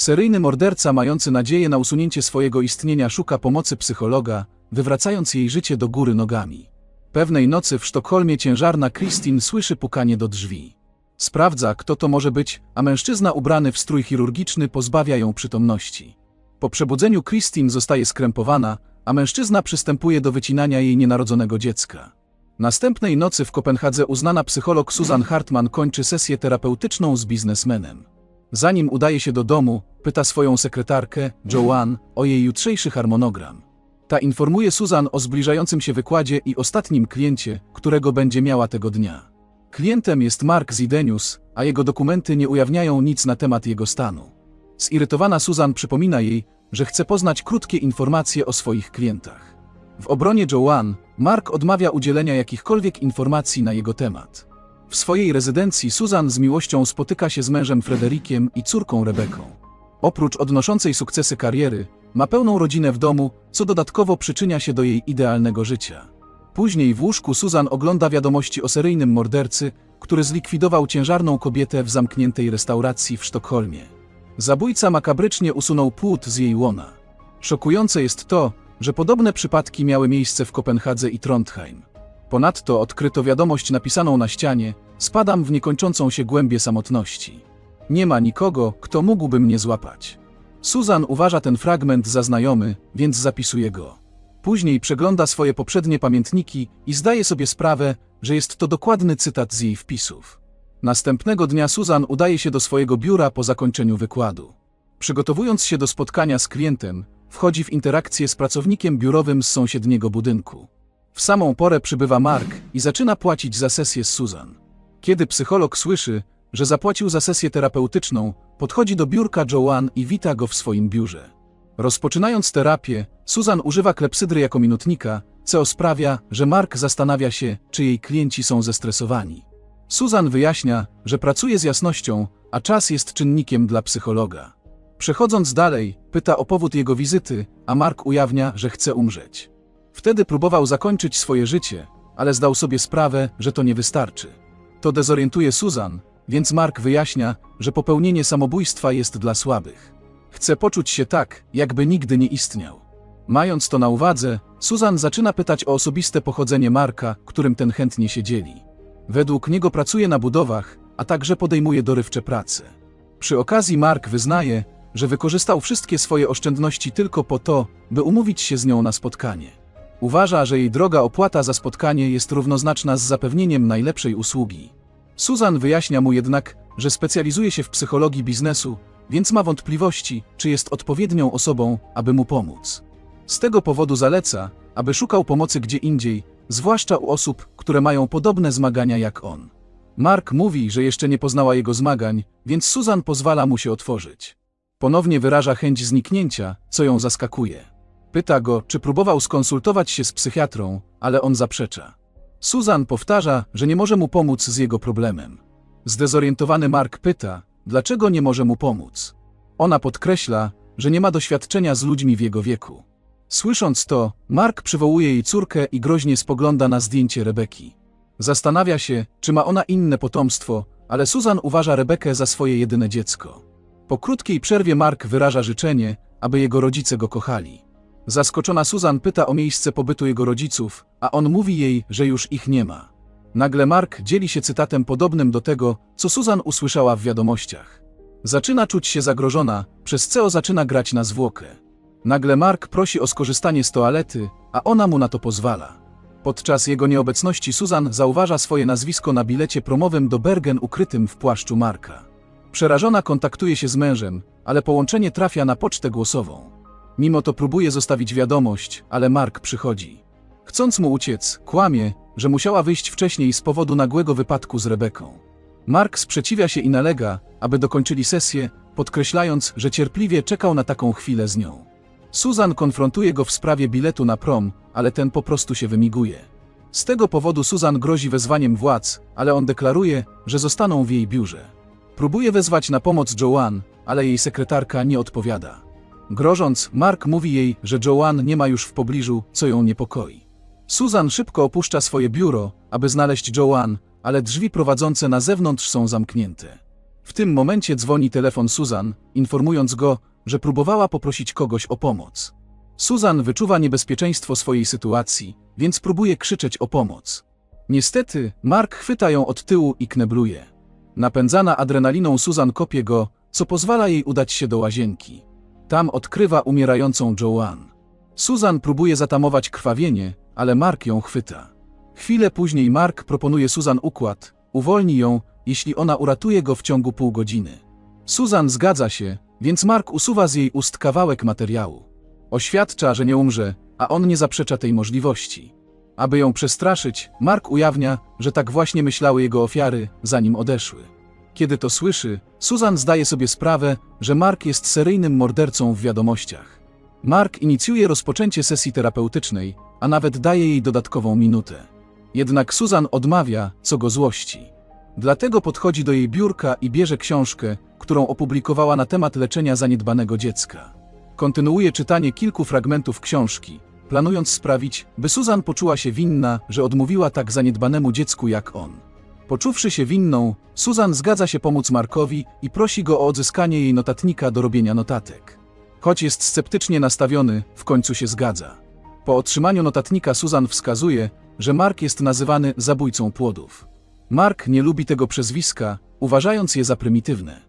Seryjny morderca mający nadzieję na usunięcie swojego istnienia szuka pomocy psychologa, wywracając jej życie do góry nogami. Pewnej nocy w Sztokholmie ciężarna Christine słyszy pukanie do drzwi. Sprawdza, kto to może być, a mężczyzna ubrany w strój chirurgiczny pozbawia ją przytomności. Po przebudzeniu Christine zostaje skrępowana, a mężczyzna przystępuje do wycinania jej nienarodzonego dziecka. Następnej nocy w Kopenhadze uznana psycholog Susan Hartman kończy sesję terapeutyczną z biznesmenem. Zanim udaje się do domu, pyta swoją sekretarkę, Joanne, o jej jutrzejszy harmonogram. Ta informuje Susan o zbliżającym się wykładzie i ostatnim kliencie, którego będzie miała tego dnia. Klientem jest Mark Zidenius, a jego dokumenty nie ujawniają nic na temat jego stanu. Zirytowana Susan przypomina jej, że chce poznać krótkie informacje o swoich klientach. W obronie Joanne, Mark odmawia udzielenia jakichkolwiek informacji na jego temat. W swojej rezydencji Susan z miłością spotyka się z mężem Frederikiem i córką Rebeką. Oprócz odnoszącej sukcesy kariery, ma pełną rodzinę w domu, co dodatkowo przyczynia się do jej idealnego życia. Później w łóżku Susan ogląda wiadomości o seryjnym mordercy, który zlikwidował ciężarną kobietę w zamkniętej restauracji w Sztokholmie. Zabójca makabrycznie usunął płód z jej łona. Szokujące jest to, że podobne przypadki miały miejsce w Kopenhadze i Trondheim. Ponadto odkryto wiadomość napisaną na ścianie: Spadam w niekończącą się głębię samotności. Nie ma nikogo, kto mógłby mnie złapać. Susan uważa ten fragment za znajomy, więc zapisuje go. Później przegląda swoje poprzednie pamiętniki i zdaje sobie sprawę, że jest to dokładny cytat z jej wpisów. Następnego dnia Susan udaje się do swojego biura po zakończeniu wykładu. Przygotowując się do spotkania z klientem, wchodzi w interakcję z pracownikiem biurowym z sąsiedniego budynku. W samą porę przybywa Mark i zaczyna płacić za sesję z Susan. Kiedy psycholog słyszy, że zapłacił za sesję terapeutyczną, podchodzi do biurka Joanne i wita go w swoim biurze. Rozpoczynając terapię, Susan używa klepsydry jako minutnika, co sprawia, że Mark zastanawia się, czy jej klienci są zestresowani. Susan wyjaśnia, że pracuje z jasnością, a czas jest czynnikiem dla psychologa. Przechodząc dalej, pyta o powód jego wizyty, a Mark ujawnia, że chce umrzeć. Wtedy próbował zakończyć swoje życie, ale zdał sobie sprawę, że to nie wystarczy. To dezorientuje Susan, więc Mark wyjaśnia, że popełnienie samobójstwa jest dla słabych. Chce poczuć się tak, jakby nigdy nie istniał. Mając to na uwadze, Susan zaczyna pytać o osobiste pochodzenie Marka, którym ten chętnie się dzieli. Według niego pracuje na budowach, a także podejmuje dorywcze prace. Przy okazji Mark wyznaje, że wykorzystał wszystkie swoje oszczędności tylko po to, by umówić się z nią na spotkanie. Uważa, że jej droga opłata za spotkanie jest równoznaczna z zapewnieniem najlepszej usługi. Susan wyjaśnia mu jednak, że specjalizuje się w psychologii biznesu, więc ma wątpliwości, czy jest odpowiednią osobą, aby mu pomóc. Z tego powodu zaleca, aby szukał pomocy gdzie indziej, zwłaszcza u osób, które mają podobne zmagania jak on. Mark mówi, że jeszcze nie poznała jego zmagań, więc Susan pozwala mu się otworzyć. Ponownie wyraża chęć zniknięcia, co ją zaskakuje. Pyta go, czy próbował skonsultować się z psychiatrą, ale on zaprzecza. Susan powtarza, że nie może mu pomóc z jego problemem. Zdezorientowany Mark pyta, dlaczego nie może mu pomóc. Ona podkreśla, że nie ma doświadczenia z ludźmi w jego wieku. Słysząc to, Mark przywołuje jej córkę i groźnie spogląda na zdjęcie Rebeki. Zastanawia się, czy ma ona inne potomstwo, ale Susan uważa Rebekę za swoje jedyne dziecko. Po krótkiej przerwie Mark wyraża życzenie, aby jego rodzice go kochali. Zaskoczona Susan pyta o miejsce pobytu jego rodziców, a on mówi jej, że już ich nie ma. Nagle Mark dzieli się cytatem podobnym do tego, co Susan usłyszała w wiadomościach. Zaczyna czuć się zagrożona, przez co zaczyna grać na zwłokę. Nagle Mark prosi o skorzystanie z toalety, a ona mu na to pozwala. Podczas jego nieobecności Susan zauważa swoje nazwisko na bilecie promowym do Bergen ukrytym w płaszczu Marka. Przerażona kontaktuje się z mężem, ale połączenie trafia na pocztę głosową. Mimo to próbuje zostawić wiadomość, ale Mark przychodzi. Chcąc mu uciec, kłamie, że musiała wyjść wcześniej z powodu nagłego wypadku z Rebeką. Mark sprzeciwia się i nalega, aby dokończyli sesję, podkreślając, że cierpliwie czekał na taką chwilę z nią. Susan konfrontuje go w sprawie biletu na prom, ale ten po prostu się wymiguje. Z tego powodu Susan grozi wezwaniem władz, ale on deklaruje, że zostaną w jej biurze. Próbuje wezwać na pomoc Joanne, ale jej sekretarka nie odpowiada. Grożąc, Mark mówi jej, że Joanne nie ma już w pobliżu, co ją niepokoi. Susan szybko opuszcza swoje biuro, aby znaleźć Joanne, ale drzwi prowadzące na zewnątrz są zamknięte. W tym momencie dzwoni telefon Susan, informując go, że próbowała poprosić kogoś o pomoc. Susan wyczuwa niebezpieczeństwo swojej sytuacji, więc próbuje krzyczeć o pomoc. Niestety, Mark chwyta ją od tyłu i knebluje. Napędzana adrenaliną Susan kopie go, co pozwala jej udać się do łazienki. Tam odkrywa umierającą Joanne. Susan próbuje zatamować krwawienie, ale Mark ją chwyta. Chwilę później Mark proponuje Susan układ, uwolni ją, jeśli ona uratuje go w ciągu pół godziny. Susan zgadza się, więc Mark usuwa z jej ust kawałek materiału. Oświadcza, że nie umrze, a on nie zaprzecza tej możliwości. Aby ją przestraszyć, Mark ujawnia, że tak właśnie myślały jego ofiary, zanim odeszły. Kiedy to słyszy, Susan zdaje sobie sprawę, że Mark jest seryjnym mordercą w wiadomościach. Mark inicjuje rozpoczęcie sesji terapeutycznej, a nawet daje jej dodatkową minutę. Jednak Susan odmawia, co go złości. Dlatego podchodzi do jej biurka i bierze książkę, którą opublikowała na temat leczenia zaniedbanego dziecka. Kontynuuje czytanie kilku fragmentów książki, planując sprawić, by Susan poczuła się winna, że odmówiła tak zaniedbanemu dziecku jak on. Poczuwszy się winną, Susan zgadza się pomóc Markowi i prosi go o odzyskanie jej notatnika do robienia notatek. Choć jest sceptycznie nastawiony, w końcu się zgadza. Po otrzymaniu notatnika Susan wskazuje, że Mark jest nazywany zabójcą płodów. Mark nie lubi tego przezwiska, uważając je za prymitywne.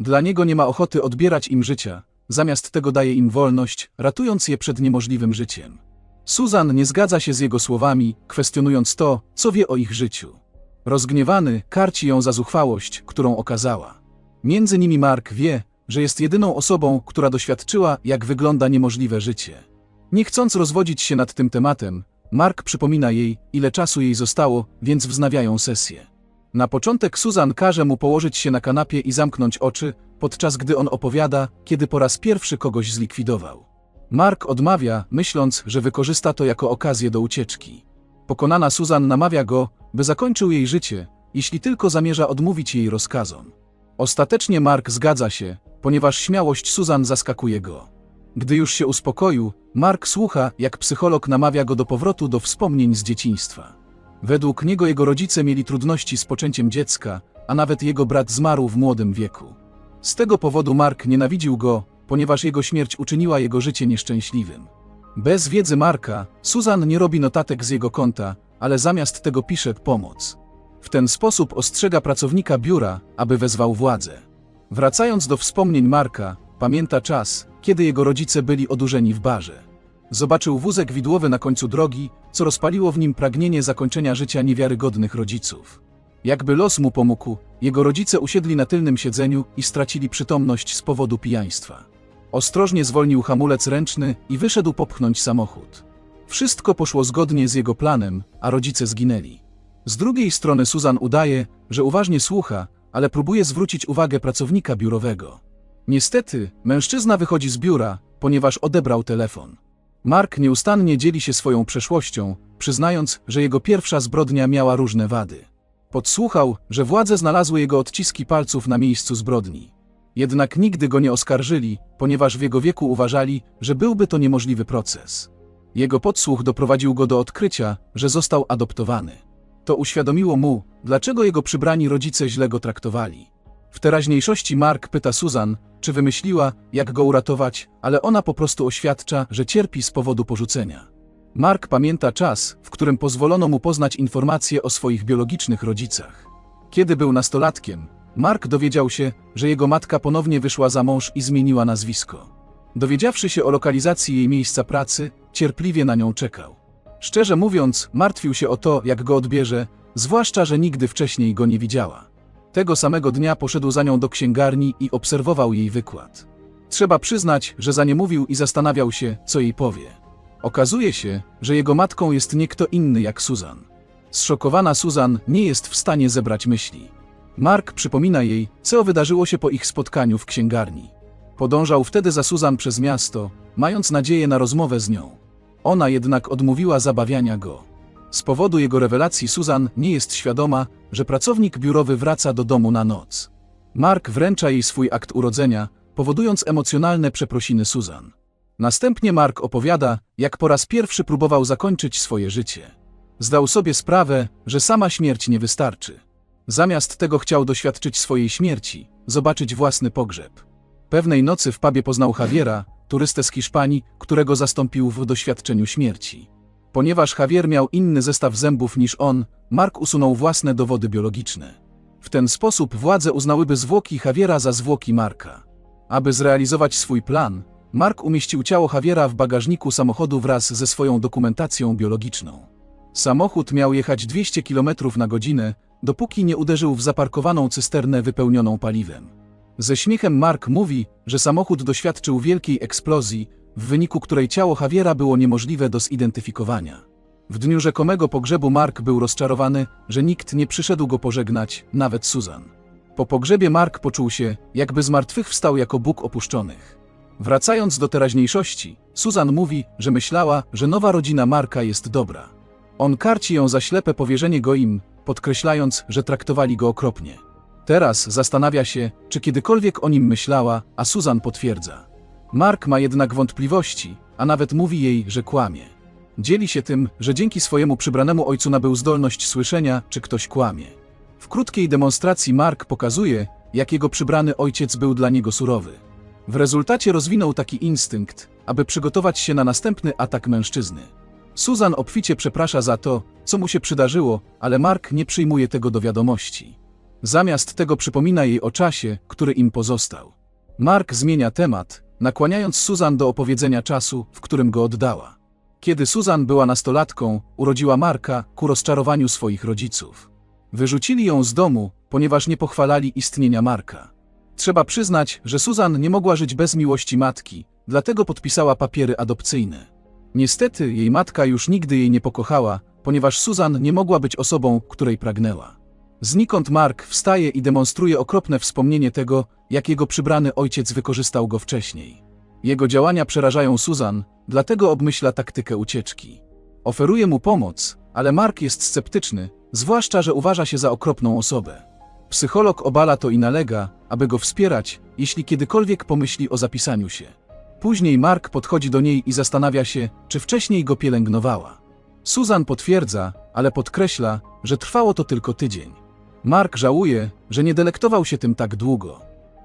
Dla niego nie ma ochoty odbierać im życia, zamiast tego daje im wolność, ratując je przed niemożliwym życiem. Susan nie zgadza się z jego słowami, kwestionując to, co wie o ich życiu. Rozgniewany, karci ją za zuchwałość, którą okazała. Między nimi Mark wie, że jest jedyną osobą, która doświadczyła, jak wygląda niemożliwe życie. Nie chcąc rozwodzić się nad tym tematem, Mark przypomina jej, ile czasu jej zostało, więc wznawiają sesję. Na początek Susan każe mu położyć się na kanapie i zamknąć oczy, podczas gdy on opowiada, kiedy po raz pierwszy kogoś zlikwidował. Mark odmawia, myśląc, że wykorzysta to jako okazję do ucieczki. Pokonana Susan namawia go, by zakończył jej życie, jeśli tylko zamierza odmówić jej rozkazom. Ostatecznie Mark zgadza się, ponieważ śmiałość Susan zaskakuje go. Gdy już się uspokoił, Mark słucha, jak psycholog namawia go do powrotu do wspomnień z dzieciństwa. Według niego jego rodzice mieli trudności z poczęciem dziecka, a nawet jego brat zmarł w młodym wieku. Z tego powodu Mark nienawidził go, ponieważ jego śmierć uczyniła jego życie nieszczęśliwym. Bez wiedzy Marka, Susan nie robi notatek z jego konta, ale zamiast tego pisze pomoc. W ten sposób ostrzega pracownika biura, aby wezwał władzę. Wracając do wspomnień Marka, pamięta czas, kiedy jego rodzice byli odurzeni w barze. Zobaczył wózek widłowy na końcu drogi, co rozpaliło w nim pragnienie zakończenia życia niewiarygodnych rodziców. Jakby los mu pomógł, jego rodzice usiedli na tylnym siedzeniu i stracili przytomność z powodu pijaństwa. Ostrożnie zwolnił hamulec ręczny i wyszedł popchnąć samochód. Wszystko poszło zgodnie z jego planem, a rodzice zginęli. Z drugiej strony Susan udaje, że uważnie słucha, ale próbuje zwrócić uwagę pracownika biurowego. Niestety, mężczyzna wychodzi z biura, ponieważ odebrał telefon. Mark nieustannie dzieli się swoją przeszłością, przyznając, że jego pierwsza zbrodnia miała różne wady. Podsłuchał, że władze znalazły jego odciski palców na miejscu zbrodni. Jednak nigdy go nie oskarżyli, ponieważ w jego wieku uważali, że byłby to niemożliwy proces. Jego podsłuch doprowadził go do odkrycia, że został adoptowany. To uświadomiło mu, dlaczego jego przybrani rodzice źle go traktowali. W teraźniejszości Mark pyta Susan, czy wymyśliła, jak go uratować, ale ona po prostu oświadcza, że cierpi z powodu porzucenia. Mark pamięta czas, w którym pozwolono mu poznać informacje o swoich biologicznych rodzicach. Kiedy był nastolatkiem, Mark dowiedział się, że jego matka ponownie wyszła za mąż i zmieniła nazwisko. Dowiedziawszy się o lokalizacji jej miejsca pracy, cierpliwie na nią czekał. Szczerze mówiąc, martwił się o to, jak go odbierze, zwłaszcza, że nigdy wcześniej go nie widziała. Tego samego dnia poszedł za nią do księgarni i obserwował jej wykład. Trzeba przyznać, że za nie mówił i zastanawiał się, co jej powie. Okazuje się, że jego matką jest nie kto inny jak Susan. Zszokowana Susan nie jest w stanie zebrać myśli. Mark przypomina jej, co wydarzyło się po ich spotkaniu w księgarni. Podążał wtedy za Susan przez miasto, mając nadzieję na rozmowę z nią. Ona jednak odmówiła zabawiania go. Z powodu jego rewelacji Susan nie jest świadoma, że pracownik biurowy wraca do domu na noc. Mark wręcza jej swój akt urodzenia, powodując emocjonalne przeprosiny Susan. Następnie Mark opowiada, jak po raz pierwszy próbował zakończyć swoje życie. Zdał sobie sprawę, że sama śmierć nie wystarczy. Zamiast tego chciał doświadczyć swojej śmierci, zobaczyć własny pogrzeb. Pewnej nocy w pubie poznał Javiera, turystę z Hiszpanii, którego zastąpił w doświadczeniu śmierci. Ponieważ Javier miał inny zestaw zębów niż on, Mark usunął własne dowody biologiczne. W ten sposób władze uznałyby zwłoki Javiera za zwłoki Marka. Aby zrealizować swój plan, Mark umieścił ciało Javiera w bagażniku samochodu wraz ze swoją dokumentacją biologiczną. Samochód miał jechać 200 km na godzinę, dopóki nie uderzył w zaparkowaną cysternę wypełnioną paliwem. Ze śmiechem Mark mówi, że samochód doświadczył wielkiej eksplozji, w wyniku której ciało Javiera było niemożliwe do zidentyfikowania. W dniu rzekomego pogrzebu Mark był rozczarowany, że nikt nie przyszedł go pożegnać, nawet Susan. Po pogrzebie Mark poczuł się, jakby zmartwychwstał jako Bóg opuszczonych. Wracając do teraźniejszości, Susan mówi, że myślała, że nowa rodzina Marka jest dobra. On karci ją za ślepe powierzenie go im, podkreślając, że traktowali go okropnie. Teraz zastanawia się, czy kiedykolwiek o nim myślała, a Susan potwierdza. Mark ma jednak wątpliwości, a nawet mówi jej, że kłamie. Dzieli się tym, że dzięki swojemu przybranemu ojcu nabył zdolność słyszenia, czy ktoś kłamie. W krótkiej demonstracji Mark pokazuje, jak jego przybrany ojciec był dla niego surowy. W rezultacie rozwinął taki instynkt, aby przygotować się na następny atak mężczyzny. Susan obficie przeprasza za to, co mu się przydarzyło, ale Mark nie przyjmuje tego do wiadomości. Zamiast tego przypomina jej o czasie, który im pozostał. Mark zmienia temat, nakłaniając Susan do opowiedzenia czasu, w którym go oddała. Kiedy Susan była nastolatką, urodziła Marka ku rozczarowaniu swoich rodziców. Wyrzucili ją z domu, ponieważ nie pochwalali istnienia Marka. Trzeba przyznać, że Susan nie mogła żyć bez miłości matki, dlatego podpisała papiery adopcyjne. Niestety jej matka już nigdy jej nie pokochała, ponieważ Susan nie mogła być osobą, której pragnęła. Znikąd Mark wstaje i demonstruje okropne wspomnienie tego, jak jego przybrany ojciec wykorzystał go wcześniej. Jego działania przerażają Susan, dlatego obmyśla taktykę ucieczki. Oferuje mu pomoc, ale Mark jest sceptyczny, zwłaszcza, że uważa się za okropną osobę. Psycholog obala to i nalega, aby go wspierać, jeśli kiedykolwiek pomyśli o zapisaniu się. Później Mark podchodzi do niej i zastanawia się, czy wcześniej go pielęgnowała. Susan potwierdza, ale podkreśla, że trwało to tylko tydzień. Mark żałuje, że nie delektował się tym tak długo.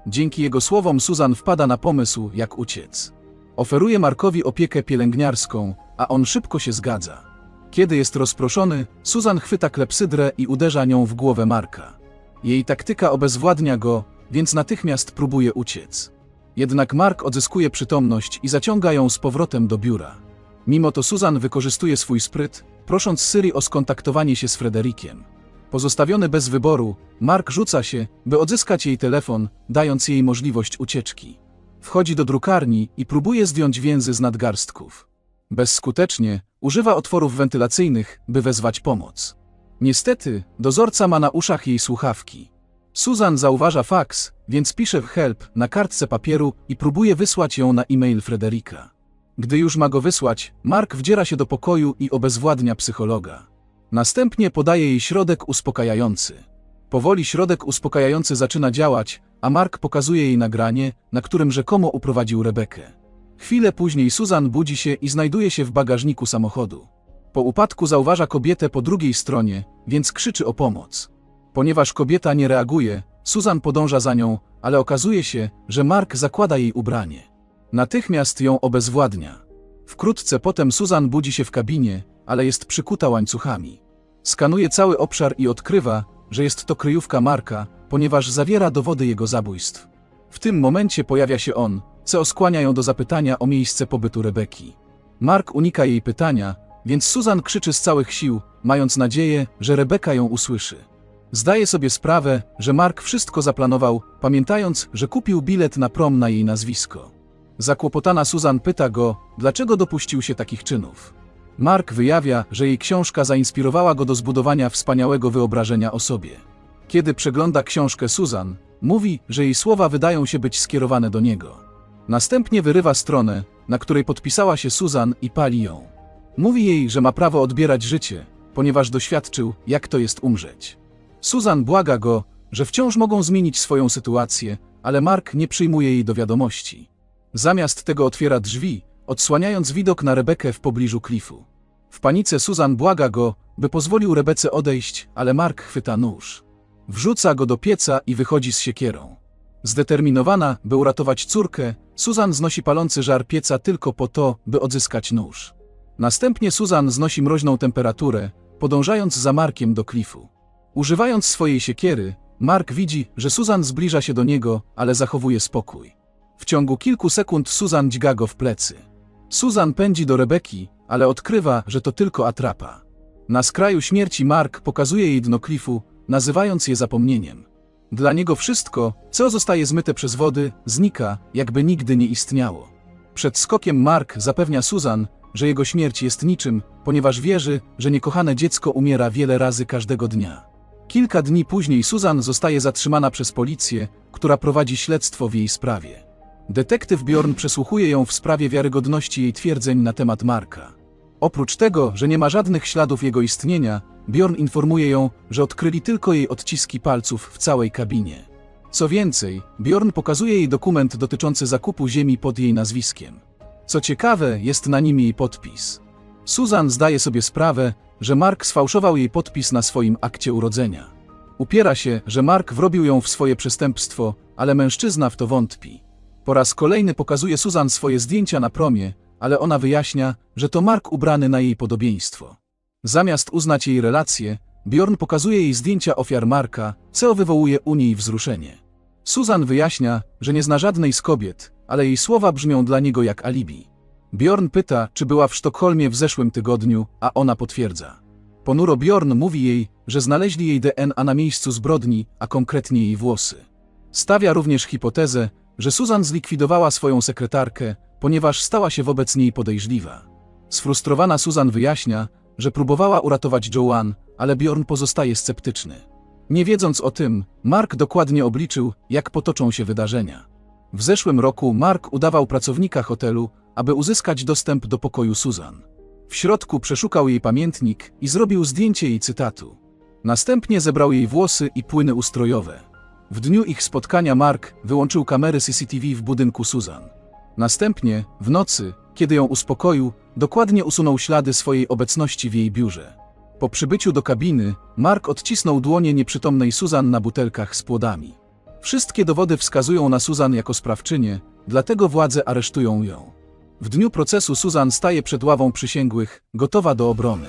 Dzięki jego słowom Susan wpada na pomysł, jak uciec. Oferuje Markowi opiekę pielęgniarską, a on szybko się zgadza. Kiedy jest rozproszony, Susan chwyta klepsydrę i uderza nią w głowę Marka. Jej taktyka obezwładnia go, więc natychmiast próbuje uciec. Jednak Mark odzyskuje przytomność i zaciąga ją z powrotem do biura. Mimo to Susan wykorzystuje swój spryt, prosząc Syri o skontaktowanie się z Frederikiem. Pozostawiony bez wyboru, Mark rzuca się, by odzyskać jej telefon, dając jej możliwość ucieczki. Wchodzi do drukarni i próbuje zdjąć więzy z nadgarstków. Bezskutecznie używa otworów wentylacyjnych, by wezwać pomoc. Niestety, dozorca ma na uszach jej słuchawki. Susan zauważa faks, więc pisze help na kartce papieru i próbuje wysłać ją na e-mail Frederika. Gdy już ma go wysłać, Mark wdziera się do pokoju i obezwładnia psychologa. Następnie podaje jej środek uspokajający. Powoli środek uspokajający zaczyna działać, a Mark pokazuje jej nagranie, na którym rzekomo uprowadził Rebekę. Chwilę później Susan budzi się i znajduje się w bagażniku samochodu. Po upadku zauważa kobietę po drugiej stronie, więc krzyczy o pomoc. Ponieważ kobieta nie reaguje, Susan podąża za nią, ale okazuje się, że Mark zakłada jej ubranie. Natychmiast ją obezwładnia. Wkrótce potem Susan budzi się w kabinie, ale jest przykuta łańcuchami. Skanuje cały obszar i odkrywa, że jest to kryjówka Marka, ponieważ zawiera dowody jego zabójstw. W tym momencie pojawia się on, co skłania ją do zapytania o miejsce pobytu Rebeki. Mark unika jej pytania, więc Susan krzyczy z całych sił, mając nadzieję, że Rebeka ją usłyszy. Zdaje sobie sprawę, że Mark wszystko zaplanował, pamiętając, że kupił bilet na prom na jej nazwisko. Zakłopotana Susan pyta go, dlaczego dopuścił się takich czynów. Mark wyjawia, że jej książka zainspirowała go do zbudowania wspaniałego wyobrażenia o sobie. Kiedy przegląda książkę Susan, mówi, że jej słowa wydają się być skierowane do niego. Następnie wyrywa stronę, na której podpisała się Susan i pali ją. Mówi jej, że ma prawo odbierać życie, ponieważ doświadczył, jak to jest umrzeć. Susan błaga go, że wciąż mogą zmienić swoją sytuację, ale Mark nie przyjmuje jej do wiadomości. Zamiast tego otwiera drzwi, odsłaniając widok na Rebekę w pobliżu klifu. W panice Susan błaga go, by pozwolił Rebece odejść, ale Mark chwyta nóż. Wrzuca go do pieca i wychodzi z siekierą. Zdeterminowana, by uratować córkę, Susan znosi palący żar pieca tylko po to, by odzyskać nóż. Następnie Susan znosi mroźną temperaturę, podążając za Markiem do klifu. Używając swojej siekiery, Mark widzi, że Susan zbliża się do niego, ale zachowuje spokój. W ciągu kilku sekund Susan dźga go w plecy. Susan pędzi do Rebeki, ale odkrywa, że to tylko atrapa. Na skraju śmierci Mark pokazuje jej dno klifu, nazywając je zapomnieniem. Dla niego wszystko, co zostaje zmyte przez wody, znika, jakby nigdy nie istniało. Przed skokiem Mark zapewnia Susan, że jego śmierć jest niczym, ponieważ wierzy, że niekochane dziecko umiera wiele razy każdego dnia. Kilka dni później Susan zostaje zatrzymana przez policję, która prowadzi śledztwo w jej sprawie. Detektyw Bjorn przesłuchuje ją w sprawie wiarygodności jej twierdzeń na temat Marka. Oprócz tego, że nie ma żadnych śladów jego istnienia, Bjorn informuje ją, że odkryli tylko jej odciski palców w całej kabinie. Co więcej, Bjorn pokazuje jej dokument dotyczący zakupu ziemi pod jej nazwiskiem. Co ciekawe, jest na nim jej podpis. Susan zdaje sobie sprawę, że Mark sfałszował jej podpis na swoim akcie urodzenia. Upiera się, że Mark wrobił ją w swoje przestępstwo, ale mężczyzna w to wątpi. Po raz kolejny pokazuje Susan swoje zdjęcia na promie, ale ona wyjaśnia, że to Mark ubrany na jej podobieństwo. Zamiast uznać jej relacje, Bjorn pokazuje jej zdjęcia ofiar Marka, co wywołuje u niej wzruszenie. Susan wyjaśnia, że nie zna żadnej z kobiet, ale jej słowa brzmią dla niego jak alibi. Bjorn pyta, czy była w Sztokholmie w zeszłym tygodniu, a ona potwierdza. Ponuro Bjorn mówi jej, że znaleźli jej DNA na miejscu zbrodni, a konkretnie jej włosy. Stawia również hipotezę, że Susan zlikwidowała swoją sekretarkę, ponieważ stała się wobec niej podejrzliwa. Sfrustrowana Susan wyjaśnia, że próbowała uratować Joanne, ale Bjorn pozostaje sceptyczny. Nie wiedząc o tym, Mark dokładnie obliczył, jak potoczą się wydarzenia. W zeszłym roku Mark udawał pracownika hotelu, aby uzyskać dostęp do pokoju Susan. W środku przeszukał jej pamiętnik i zrobił zdjęcie jej cytatu. Następnie zebrał jej włosy i płyny ustrojowe. W dniu ich spotkania Mark wyłączył kamery CCTV w budynku Susan. Następnie, w nocy, kiedy ją uspokoił, dokładnie usunął ślady swojej obecności w jej biurze. Po przybyciu do kabiny, Mark odcisnął dłonie nieprzytomnej Susan na butelkach z płodami. Wszystkie dowody wskazują na Susan jako sprawczynię, dlatego władze aresztują ją. W dniu procesu Susan staje przed ławą przysięgłych, gotowa do obrony.